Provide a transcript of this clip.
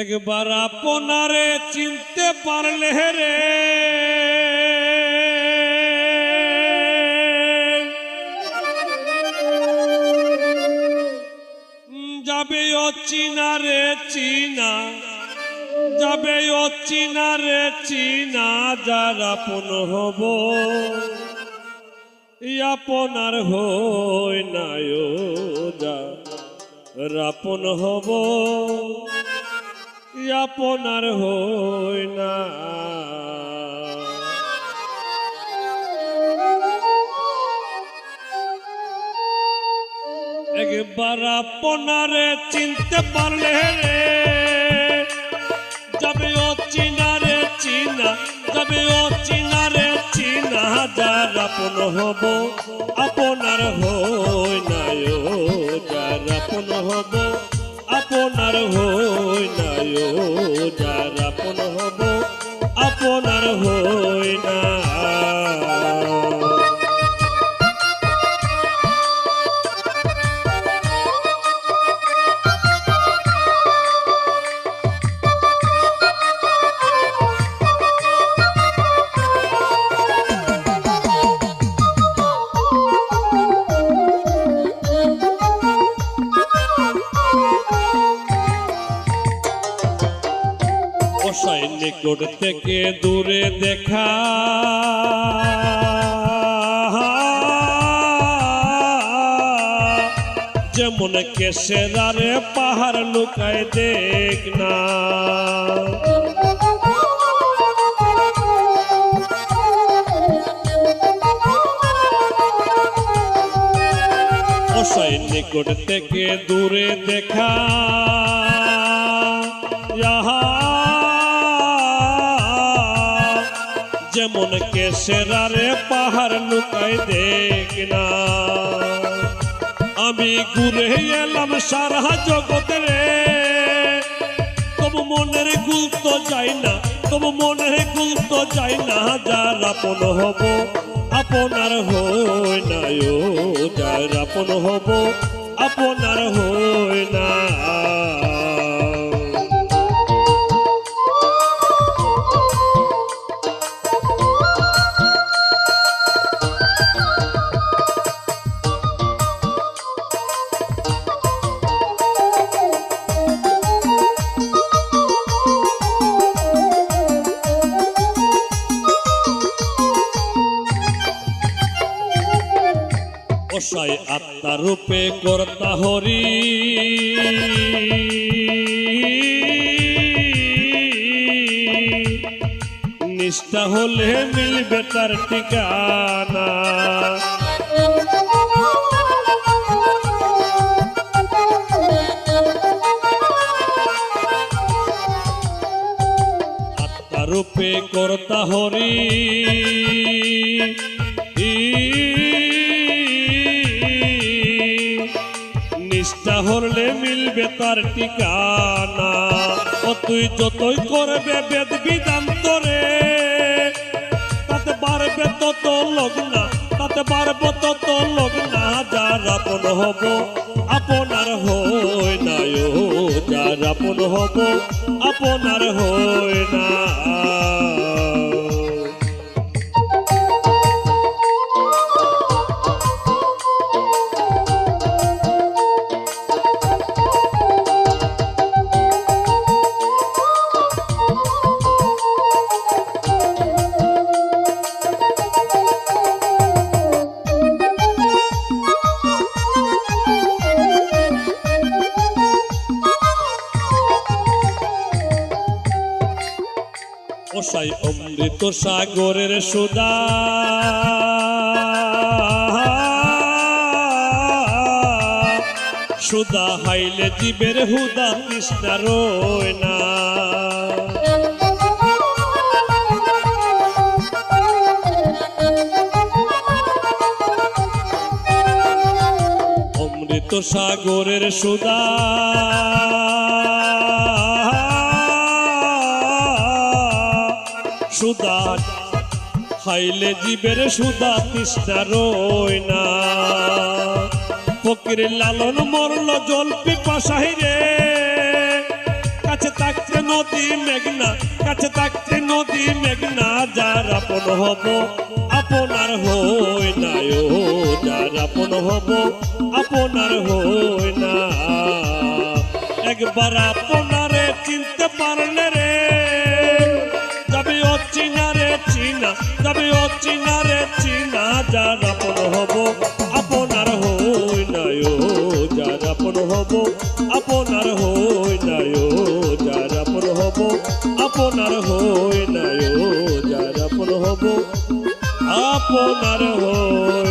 একবার আপনারে চিনতে পারলে রে। যাবে ও চিনা রে চিনা যাবে ও চিনা রে চিনা যার আপন হব। আপনার হই নাই যা রাপন হব। আপনার হই না। একবার আপনারে চিনতে পারলে রে। যাবে ও চিনা রে চিনা যাবে ও চিনা রে চিনা যার আপন হব, আপনার হই নাই যার আপন হব। আপনার হই নাই যার আপন হব আপনার হই না নিকট থেকে দূরে দেখা। যেমন কেশেরারে পাহাড় লুকায় দেখ না। অসাই নিকট থেকে দূরে দেখা। ইহা যেমন কেশেরারে পাহাড় লুকাই দেখ না আমি ঘুরে এলাম সারা জগৎ রে। তবু মনের গুল তো যাই না, তবু মনের গুল তো যাই না, যার আপন হব আপনার হই না ও, যার আপন হব আপনার হই না অসাই আত্মা রূপে কর্তা হরি। নিষ্ঠা হলে মিলবে তার ঠিকানা। আত্মা রূপে কর্তা হরি। নিষ্ঠা হলে মিলবে তার ঠিকানা। ও তুই যতই করবে বেদ বিধান তোরে, তাতে বাড়বে তত লগ্না, তাতে বাড়বে তত লগ্না। যার আপন হব, আপনার হই না যার আপন হব, আপনার হই না ওসাই অমৃত সাগরের সুদা। সুদা হাইলে জীবের হুদা তৃষ্ণা রয় না। অমৃত সাগরের সুদা। খাইলে জীবের সুদা তৃষ্ণা রয় না। ফকির লালন মরল জল পিপাসাই রে কাছে থাকতে নদী মেঘনা, কাছে থাকতে নদী মেঘনা, যার আপন হব আপনার হই না ও, যার আপন হব আপনার হই না। একবার আপনারে চিনতে পারলে যাবে অচিনা রে চিনা, যার আপন হব, আপনার হই না ও, যার আপন হব, আপনার হই না ও, যার আপন হব, আপনার হই না ও, যার আপন হব, আপনার হই